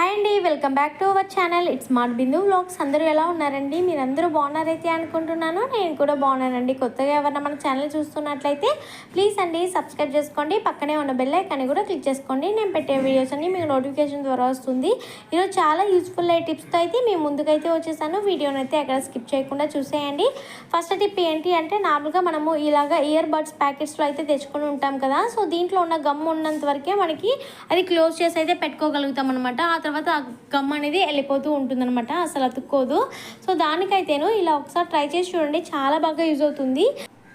Hi అండి welcome back to our channel. It's smart Bindu vlogs అందరూ ఎలా ఉన్నారండి? మీరందరూ బాగున్నారైతే అనుకుంటున్నాను. నేను కూడా బాగున్నానండి. కొత్తగా ఎవరైనా మన ఛానల్ చూస్తున్నట్లయితే ప్లీజ్ అండి సబ్స్క్రైబ్ చేసుకోండి. పక్కనే ఉన్న బెల్ ఐకాన్ని కూడా క్లిక్ చేసుకోండి. నేను పెట్టే వీడియోస్ అన్ని మీకు నోటిఫికేషన్ ద్వారా వస్తుంది. ఈరోజు చాలా యూస్ఫుల్ అయ్యే టిప్స్తో అయితే మేము ముందుకైతే వచ్చేసాను. వీడియోని అయితే ఎక్కడ స్కిప్ చేయకుండా చూసేయండి. ఫస్ట్ టిప్ ఏంటి అంటే నార్మల్గా మనము ఇలాగా ఇయర్ బడ్స్ ప్యాకెట్స్లో అయితే తెచ్చుకొని ఉంటాం కదా. సో దీంట్లో ఉన్న గమ్ ఉన్నంత వరకే మనకి అది క్లోజ్ చేసి అయితే పెట్టుకోగలుగుతాం అనమాట ఆ తర్వాత ఆ గమ్ అనేది వెళ్ళిపోతూ ఉంటుందన్నమాట. అసలు అతుక్కోదు. సో దానికైతేను ఇలా ఒకసారి ట్రై చేసి చూడండి. చాలా బాగా యూజ్ అవుతుంది.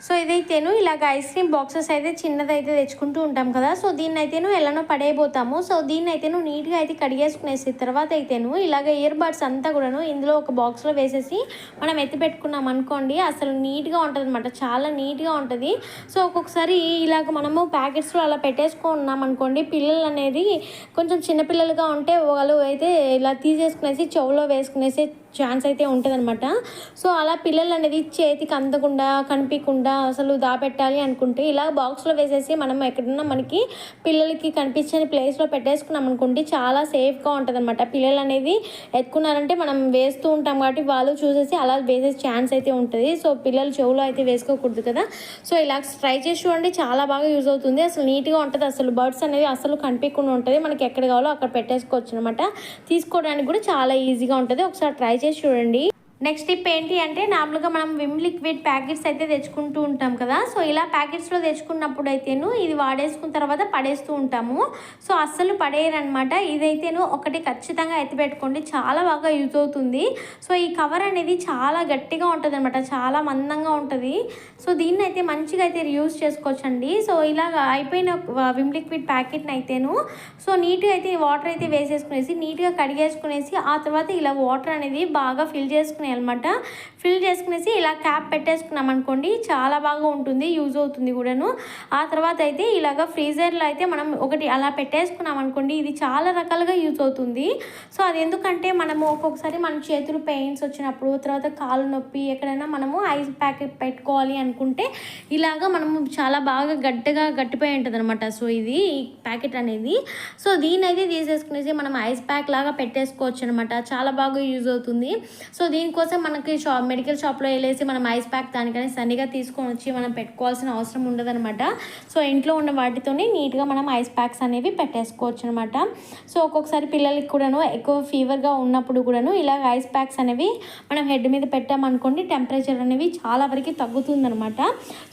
సో ఇదైతేను ఇలాగ ఐస్ క్రీమ్ బాక్సెస్ అయితే చిన్నదైతే తెచ్చుకుంటూ ఉంటాం కదా. సో దీన్ని అయితేను ఎలానో పడేయబోతాము. సో దీన్ని అయితేను నీట్గా అయితే కడిగేసుకునేసి తర్వాత అయితేను ఇలాగ ఇయర్ బడ్స్ అంతా కూడాను ఇందులో ఒక బాక్స్లో వేసేసి మనం ఎత్తి పెట్టుకున్నాం అనుకోండి అసలు నీట్గా ఉంటుంది అనమాట చాలా నీట్గా ఉంటుంది. సో ఒక్కొక్కసారి ఇలాగ మనము ప్యాకెట్స్లో అలా పెట్టేసుకున్నాం అనుకోండి పిల్లలు అనేది కొంచెం చిన్నపిల్లలుగా ఉంటే వాళ్ళు అయితే ఇలా తీసేసుకునేసి చెవులో వేసుకునేసి ఛాన్స్ అయితే ఉంటుందన్నమాట. సో అలా పిల్లలు అనేది చేతికి అందకుండా కనిపించకుండా అసలు దాపెట్టాలి అనుకుంటే ఇలా బాక్స్లో వేసేసి మనం ఎక్కడన్నా మనకి పిల్లలకి కనిపించని ప్లేస్లో పెట్టేసుకున్నాం అనుకుంటే చాలా సేఫ్గా ఉంటుందన్నమాట. పిల్లలు అనేది ఎత్తుకున్నారంటే మనం వేస్తూ ఉంటాం కాబట్టి వాళ్ళు చూసేసి అలా వేసే ఛాన్స్ అయితే ఉంటుంది. సో పిల్లలు చెవులో అయితే వేసుకోకూడదు కదా. సో ఇలా ట్రై చేసి చూడండి చాలా బాగా యూజ్ అవుతుంది. అసలు నీట్గా ఉంటుంది. అసలు బర్డ్స్ అనేవి అసలు కనిపించకుండా ఉంటుంది. మనకి ఎక్కడ కావాలో అక్కడ పెట్టేసుకోవచ్చు అనమాట తీసుకోవడానికి కూడా చాలా ఈజీగా ఉంటుంది. ఒకసారి ట్రై చూడండి. నెక్స్ట్ టిప్ ఏంటి అంటే నార్మల్గా మనం విమ్ లిక్విడ్ ప్యాకెట్స్ అయితే తెచ్చుకుంటూ ఉంటాం కదా. సో ఇలా ప్యాకెట్స్లో తెచ్చుకున్నప్పుడు అయితేను ఇది వాడేసుకున్న తర్వాత పడేస్తూ ఉంటాము. సో అస్సలు పడేయరనమాట. ఇదైతేను ఒకటి ఖచ్చితంగా ఎత్తిపెట్టుకోండి చాలా బాగా యూజ్ అవుతుంది. సో ఈ కవర్ అనేది చాలా గట్టిగా ఉంటుంది అనమాట చాలా మందంగా ఉంటుంది. సో దీన్ని అయితే మంచిగా అయితే యూజ్ చేసుకోవచ్చండి. సో ఇలా అయిపోయిన విమ్ లిక్విడ్ ప్యాకెట్ని అయితేను సో నీట్గా అయితే వాటర్ అయితే వేసేసుకునేసి నీట్గా కడిగేసుకునేసి ఆ తర్వాత ఇలా వాటర్ అనేది బాగా ఫిల్ చేసుకునే అనమాట ఫిల్ చేసుకునేసి ఇలా క్యాప్ పెట్టేసుకున్నాం అనుకోండి చాలా బాగా ఉంటుంది యూజ్ అవుతుంది కూడాను. ఆ తర్వాత అయితే ఇలాగ ఫ్రీజర్లో అయితే మనం ఒకటి అలా పెట్టేసుకున్నాం అనుకోండి ఇది చాలా రకాలుగా యూజ్ అవుతుంది. సో అది ఎందుకంటే మనము ఒక్కొక్కసారి మన చేతులు పెయిన్స్ వచ్చినప్పుడు తర్వాత కాలు నొప్పి ఎక్కడైనా మనము ఐస్ ప్యాకెట్ పెట్టుకోవాలి అనుకుంటే ఇలాగ మనము చాలా బాగా గట్టిగా గట్టిపోయి ఉంటుంది అనమాట సో ఇది ఈ ప్యాకెట్ అనేది. సో దీని అయితే తీసేసుకునేసి మనం ఐస్ ప్యాక్ లాగా పెట్టేసుకోవచ్చు అనమాట చాలా బాగా యూజ్ అవుతుంది. సో దీని దీనికోసం మనకి షాప్ మెడికల్ షాప్లో వెళ్ళేసి మనం ఐస్ ప్యాక్ దానికని సన్నిగా తీసుకొని వచ్చి మనం పెట్టుకోవాల్సిన అవసరం ఉండదనమాట సో ఇంట్లో ఉన్న వాటితోనే నీట్గా మనం ఐస్ ప్యాక్స్ అనేవి పెట్టేసుకోవచ్చు అనమాట సో ఒక్కొక్కసారి పిల్లలకి కూడాను ఎక్కువ ఫీవర్గా ఉన్నప్పుడు కూడాను ఇలా ఐస్ ప్యాక్స్ అనేవి మనం హెడ్ మీద పెట్టామనుకోండి టెంపరేచర్ అనేవి చాలా వరకు తగ్గుతుందనమాట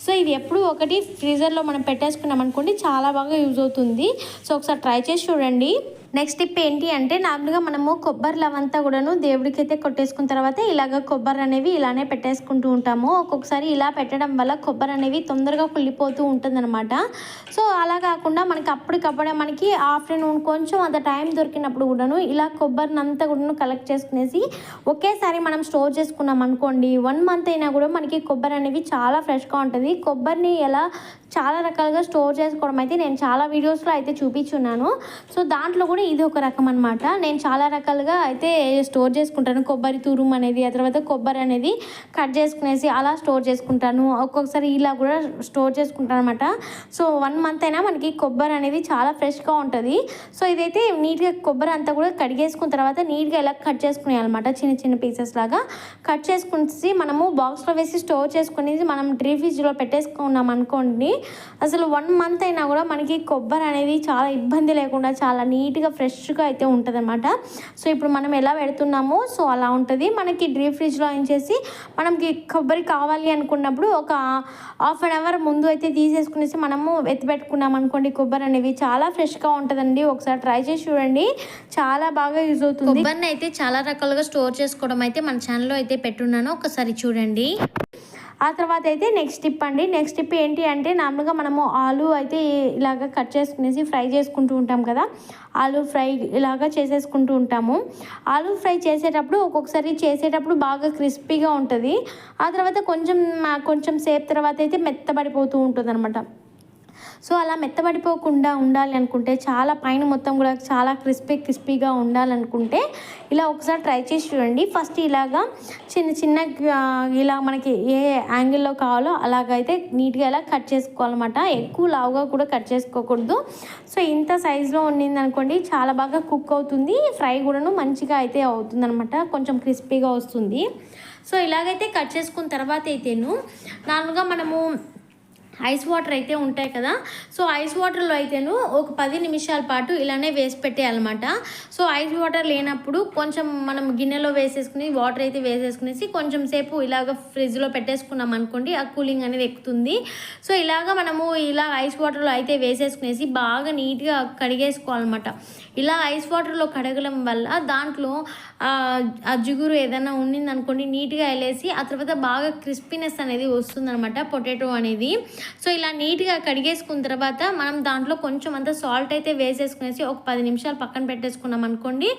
సో ఇది ఎప్పుడు ఒకటి ఫ్రీజర్లో మనం పెట్టేసుకున్నాం అనుకోండి చాలా బాగా యూజ్ అవుతుంది. సో ఒకసారి ట్రై చేసి చూడండి. నెక్స్ట్ టిప్ ఏంటి అంటే నార్మల్గా మనము కొబ్బరి లవంతా కూడాను దేవుడికి అయితే కొట్టేసుకున్న తర్వాత ఇలాగ కొబ్బరి అనేవి ఇలానే పెట్టేసుకుంటూ ఉంటాము. ఒక్కొక్కసారి ఇలా పెట్టడం వల్ల కొబ్బరి అనేవి తొందరగా కుళ్ళిపోతూ ఉంటుందన్నమాట. సో అలా కాకుండా మనకి అప్పటికప్పుడే మనకి ఆఫ్టర్నూన్ కొంచెం అంత టైం దొరికినప్పుడు కూడాను ఇలా కొబ్బరిని అంతా కూడాను కలెక్ట్ చేసుకునేసి ఒకేసారి మనం స్టోర్ చేసుకున్నాం అనుకోండి వన్ మంత్ అయినా కూడా మనకి కొబ్బరి అనేవి చాలా ఫ్రెష్గా ఉంటుంది. కొబ్బరిని ఎలా చాలా రకాలుగా స్టోర్ చేసుకోవడం అయితే నేను చాలా వీడియోస్లో అయితే చూపించున్నాను. సో దాంట్లో కూడా ఇది ఒక రకం అనమాట నేను చాలా రకాలుగా అయితే స్టోర్ చేసుకుంటాను. కొబ్బరి తురుము అనేది ఆ తర్వాత కొబ్బరి అనేది కట్ చేసుకునేసి అలా స్టోర్ చేసుకుంటాను. ఒక్కొక్కసారి ఇలా కూడా స్టోర్ చేసుకుంటాను అనమాట సో వన్ మంత్ అయినా మనకి కొబ్బరి అనేది చాలా ఫ్రెష్గా ఉంటుంది. సో ఇదైతే నీట్గా కొబ్బరి అంతా కూడా కడిగేసుకున్న తర్వాత నీట్గా ఇలా కట్ చేసుకునే అనమాట చిన్న చిన్న పీసెస్ లాగా కట్ చేసుకుని మనము బాక్స్లో వేసి స్టోర్ చేసుకునేసి మనం డ్రీ ఫ్రిడ్జ్లో పెట్టేసుకున్నాం అనుకోండి అసలు వన్ మంత్ అయినా కూడా మనకి కొబ్బరి అనేది చాలా ఇబ్బంది లేకుండా చాలా నీట్గా ఫ్రెష్గా అయితే ఉంటుందన్నమాట. సో ఇప్పుడు మనం ఎలా పెడుతున్నామో సో అలా ఉంటుంది. మనకి డ్రీ ఫ్రిడ్జ్లో ఏం చేసి మనకి కొబ్బరి కావాలి అనుకున్నప్పుడు ఒక హాఫ్ అన్ అవర్ ముందు అయితే తీసేసుకునేసి మనము ఎత్తిపెట్టుకున్నాం అనుకోండి కొబ్బరి అనేవి చాలా ఫ్రెష్గా ఉంటుందండి. ఒకసారి ట్రై చేసి చూడండి. చాలా బాగా యూజ్ అవుతుంది. కొబ్బరిని అయితే చాలా రకాలుగా స్టోర్ చేసుకోవడం అయితే మన ఛానల్లో అయితే పెట్టున్నాను. ఒకసారి చూడండి. ఆ తర్వాత అయితే నెక్స్ట్ టిప్ అండి. నెక్స్ట్ టిప్ ఏంటి అంటే నార్మల్గా మనము ఆలు అయితే ఇలాగ కట్ చేసుకునేసి ఫ్రై చేసుకుంటూ ఉంటాం కదా. ఆలు ఫ్రై ఇలాగా చేసేసుకుంటూ ఉంటాము. ఆలు ఫ్రై చేసేటప్పుడు ఒక్కొక్కసారి చేసేటప్పుడు బాగా క్రిస్పీగా ఉంటుంది. ఆ తర్వాత కొంచెం కొంచెం సేపు తర్వాత అయితే మెత్తబడిపోతూ ఉంటుంది అనమాట సో అలా మెత్తబడిపోకుండా ఉండాలి అనుకుంటే చాలా పైన మొత్తం కూడా చాలా క్రిస్పీ క్రిస్పీగా ఉండాలనుకుంటే ఇలా ఒకసారి ట్రై చేసి చూడండి. ఫస్ట్ ఇలాగా చిన్న చిన్న ఇలా మనకి ఏ యాంగిల్లో కావాలో అలాగైతే నీట్గా ఇలా కట్ చేసుకోవాలన్నమాట. ఎక్కువ లావుగా కూడా కట్ చేసుకోకూడదు. సో ఇంత సైజులో ఉండింది అనుకోండి చాలా బాగా కుక్ అవుతుంది. ఫ్రై కూడాను మంచిగా అయితే అవుతుంది అనమాట కొంచెం క్రిస్పీగా వస్తుంది. సో ఇలాగైతే కట్ చేసుకున్న తర్వాత అయితేను నార్మల్గా మనము ఐస్ వాటర్ అయితే ఉంటాయి కదా. సో ఐస్ వాటర్లో అయితేను ఒక పది నిమిషాల పాటు ఇలానే వేసి పెట్టేయాలన్నమాట. సో ఐస్ వాటర్ లేనప్పుడు కొంచెం మనం గిన్నెలో వేసేసుకుని వాటర్ అయితే వేసేసుకునేసి కొంచెం సేపు ఇలాగ ఫ్రిడ్జ్లో పెట్టేసుకున్నాం అనుకోండి ఆ కూలింగ్ అనేది ఎక్కుతుంది. సో ఇలాగ మనము ఇలా ఐస్ వాటర్లో అయితే వేసేసుకునేసి బాగా నీట్గా కడిగేసుకోవాలన్నమాట. ఇలా ఐస్ వాటర్లో కడగడం వల్ల దాంట్లో ఆ, జిగురు ఏదైనా ఉండింది అనుకోండి నీట్గా వెళ్ళేసి ఆ తర్వాత బాగా క్రిస్పీనెస్ అనేది వస్తుందన్నమాట పొటాటో అనేది. సో ఇలా నీట్గా కడిగేసుకున్న తర్వాత మనం దాంట్లో కొంచెం అంత సాల్ట్ అయితే వేసేసుకునేసి ఒక పది నిమిషాలు పక్కన పెట్టేసుకున్నాం అనుకోండి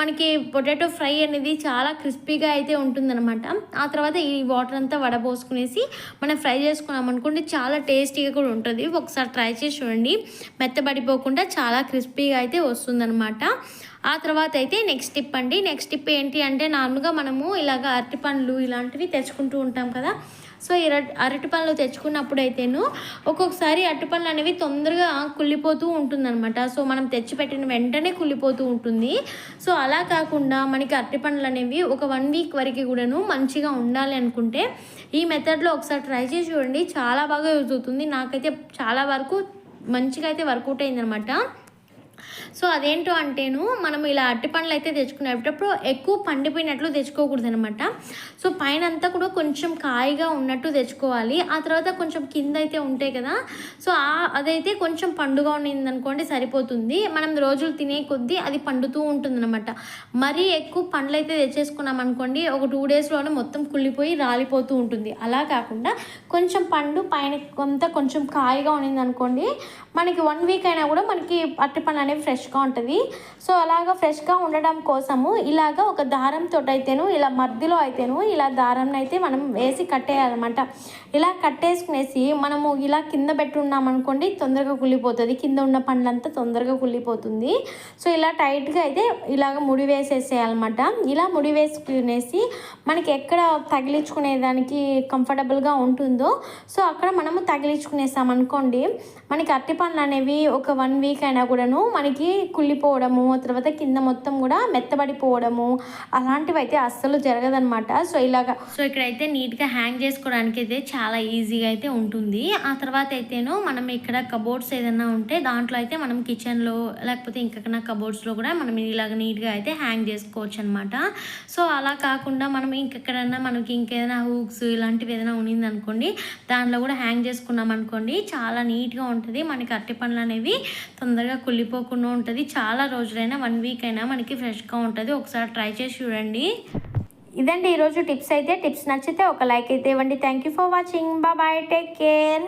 మనకి పొటాటో ఫ్రై అనేది చాలా క్రిస్పీగా అయితే ఉంటుందన్నమాట. ఆ తర్వాత ఈ వాటర్ అంతా వడబోసుకునేసి మనం ఫ్రై చేసుకున్నాం అనుకోండి చాలా టేస్టీగా కూడా ఉంటుంది. ఒకసారి ట్రై చేసి చూడండి. మెత్తబడిపోకుండా చాలా క్రిస్పీగా అయితే వస్తుందన్నమాట. ఆ తర్వాత అయితే నెక్స్ట్ టిప్ అండి. నెక్స్ట్ టిప్ ఏంటి అంటే నార్మల్గా మనము ఇలాగ అరటి పండ్లు ఇలాంటివి తెచ్చుకుంటూ ఉంటాం కదా సో ఈ అరటి అరటి పండ్లు తెచ్చుకున్నప్పుడు అయితేను ఒక్కొక్కసారి అరటి పండ్లు అనేవి తొందరగా కుళ్ళిపోతూ ఉంటుందన్నమాట. సో మనం తెచ్చిపెట్టిన వెంటనే కుళ్ళిపోతూ ఉంటుంది. సో అలా కాకుండా మనకి అరటి పండ్లు అనేవి ఒక వన్ వీక్ వరకు కూడాను మంచిగా ఉండాలి అనుకుంటే ఈ మెథడ్లో ఒకసారి ట్రై చేసి చూడండి. చాలా బాగా యూజ్ అవుతుంది. నాకైతే చాలా వరకు మంచిగా అయితే వర్కౌట్ అయిందనమాట సో అదేంటో అంటేను మనం ఇలా అట్టి పండ్లు అయితే తెచ్చుకునేటప్పుడు ఎక్కువ పండిపోయినట్లు తెచ్చుకోకూడదు అనమాట సో పైన అంతా కూడా కొంచెం కాయగా ఉన్నట్టు తెచ్చుకోవాలి. ఆ తర్వాత కొంచెం కింద అయితే ఉంటాయి కదా సో అదైతే కొంచెం పండుగ ఉండింది అనుకోండి సరిపోతుంది. మనం రోజులు తినే కొద్దీ అది పండుతూ ఉంటుంది అనమాట మరీ ఎక్కువ పండ్లు అయితే తెచ్చేసుకున్నాం అనుకోండి ఒక టూ డేస్లోనే మొత్తం కుళ్ళిపోయి రాలిపోతూ ఉంటుంది. అలా కాకుండా కొంచెం పండు పైన కొంత కొంచెం కాయగా ఉన్నింది అనుకోండి మనకి వన్ వీక్ అయినా కూడా మనకి అరటి పండు అనేవి ఫ్రెష్గా ఉంటుంది. సో అలాగా ఫ్రెష్గా ఉండడం కోసము ఇలాగ ఒక దారంతో అయితేను ఇలా మధ్యలో అయితేను ఇలా దారం అయితే మనం వేసి కట్టేయాలన్నమాట. ఇలా కట్టేసుకునేసి మనము ఇలా కింద పెట్టున్నాం అనుకోండి తొందరగా కుళ్ళిపోతుంది. కింద ఉన్న పండ్లంతా తొందరగా కుళ్ళిపోతుంది. సో ఇలా టైట్గా అయితే ఇలాగ ముడి వేసేసేయాలన్నమాట. ఇలా ముడి వేసుకునేసి మనకి ఎక్కడ తగిలించుకునే దానికి కంఫర్టబుల్గా ఉంటుందో సో అక్కడ మనము తగిలించుకునేసాం అనుకోండి మనకి అరటి పండ్లు అనేవి ఒక వన్ వీక్ అయినా కూడాను మనకి కుళ్ళిపోవడము తర్వాత కింద మొత్తం కూడా మెత్తబడిపోవడము అలాంటివి అయితే అస్సలు జరగదనమాట సో ఇలాగా సో ఇక్కడైతే నీట్గా హ్యాంగ్ చేసుకోవడానికి అయితే చాలా ఈజీగా అయితే ఉంటుంది. ఆ తర్వాత అయితేను మనం ఇక్కడ కబోర్డ్స్ ఏదైనా ఉంటే దాంట్లో అయితే మనం కిచెన్లో లేకపోతే ఇంకెక్కడ కబోర్డ్స్లో కూడా మనం ఇలాగ నీట్గా అయితే హ్యాంగ్ చేసుకోవచ్చు అనమాట సో అలా కాకుండా మనం ఇంకెక్కడైనా మనకి ఇంకేదైనా హూక్స్ ఇలాంటివి ఏదైనా ఉన్నింది అనుకోండి దాంట్లో కూడా హ్యాంగ్ చేసుకున్నాం అనుకోండి చాలా నీట్గా ఉంటుంది. మనకి అరటి పండ్లు అనేవి తొందరగా కుళ్ళిపోకుండా ఉంటుంది. చాలా రోజులైనా వన్ వీక్ అయినా మనకి ఫ్రెష్గా ఉంటుంది. ఒకసారి ట్రై చేసి చూడండి. ఇదండి ఈరోజు టిప్స్ అయితే. టిప్స్ నచ్చితే ఒక లైక్ అయితే ఇవ్వండి. Thank you for watching bye take care